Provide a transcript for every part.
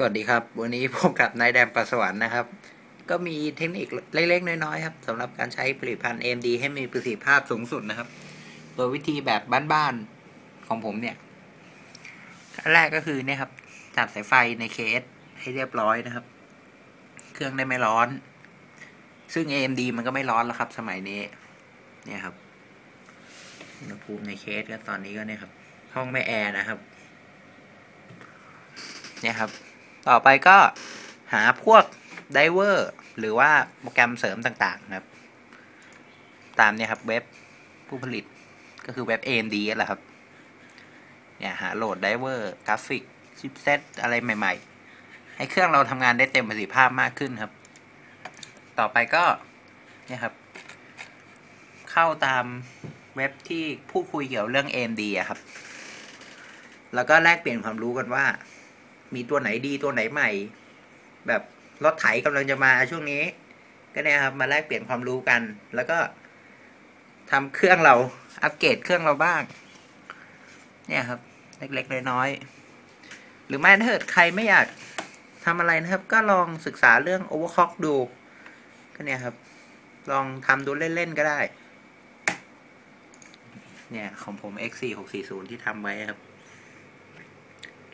สวัสดีครับ วันนี้พบกับนายแดมประสวรรค์นะครับ ก็มีเทคนิคเล็กๆ น้อยๆครับสำหรับการใช้ผลิตภัณฑ์ AMD ให้มีประสิทธิภาพสูงสุดนะครับ โดยวิธีแบบบ้านๆของผมเนี่ยขั้นแรกก็คือเนี่ยครับจับสายไฟในเคสให้เรียบร้อยนะครับ เครื่องได้ไม่ร้อน ซึ่ง AMD มันก็ไม่ร้อนแล้วครับ สมัยนี้ เนี่ยครับอุณหภูมิในเคสก็ตอนนี้ก็เนี่ยครับ ห้องไม่แอร์นะครับเนี่ยครับ ต่อไปก็หาพวกไดเวอร์หรือว่าโปรแกรมเสริมต่างๆครับ ตามเนี่ยครับเว็บผู้ผลิตก็คือเว็บ AMD แหละครับ เนี่ยหาโหลดไดเวอร์กราฟิกชิปเซตอะไรใหม่ ๆ ให้เครื่องเราทำงานได้เต็มประสิทธิภาพมากขึ้นครับ ต่อไปก็เนี่ยครับ เข้าตามเว็บที่พูดคุยเกี่ยวเรื่อง AMD อะครับ แล้วก็แลกเปลี่ยนความรู้กันว่า มีตัวไหนดีตัวไหนใหม่ แบบรถไถกำลังจะมาช่วงนี้ ก็เนี่ยครับมาแลกเปลี่ยนความรู้กัน แล้วก็ทำเครื่องเราอัปเกรดเครื่องเราบ้าง เนี่ยครับ เล็กๆน้อยๆหรือไม่ถ้าเกิดใครไม่อยากทำอะไรนะครับ ก็ลองศึกษาเรื่อง overclock ดูก็เนี่ยครับ ลองทำดูเล่นๆก็ได้ เนี่ยของผม X4 640 ที่ทำไว้ครับ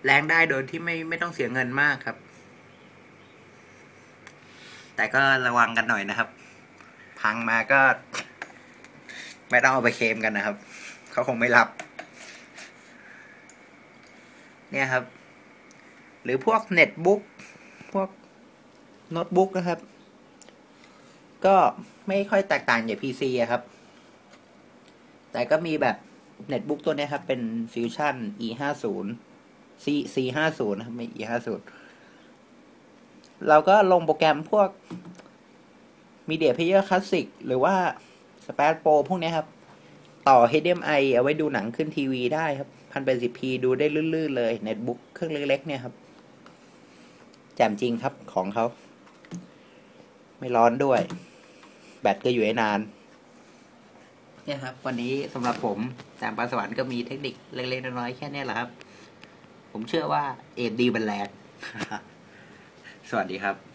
แรงได้โดยที่ไม่ไม่ต้องเสียเงินมากครับ แต่ก็ระวังกันหน่อยนะครับ พังมาก็ ไม่ต้องเอาไปเคมกันนะครับ เขาคงไม่รับ เนี่ยครับ หรือพวกเน็ตบุ๊กพวกโน้ตบุ๊กนะครับ ก็ไม่ค่อยแตกต่างจาก PC อะครับ แต่ก็มีแบบเน็ตบุ๊กตัวนี้ครับ เป็นฟิวชั่น e ห้าศูนย์ c c ห้าศูนย์ไม่อีห้าศูนย์เราก็ลงโปรแกรมพวก media player classic หรือว่า s p a t Pro พวกนี้ครับ ต่อ HDMI เอาไว้ดูหนังขึ้นทีวีได้ครับพันแปดสิบ p ดูได้ลื่นๆเลย netbook เครื่องเล็กๆเนี่ยครับแจ่มจริงครับของเขา ไม่ร้อนด้วย แบตก็อยู่ได้นาน เนี่ยครับ วันนี้สำหรับผมแามปาสวรรค์ก็มีเทคนิคเล็กๆน้อยๆแค่นี้แหละครับ ผมเชื่อว่าเอ็ดดีบันแลกสวัสดีครับ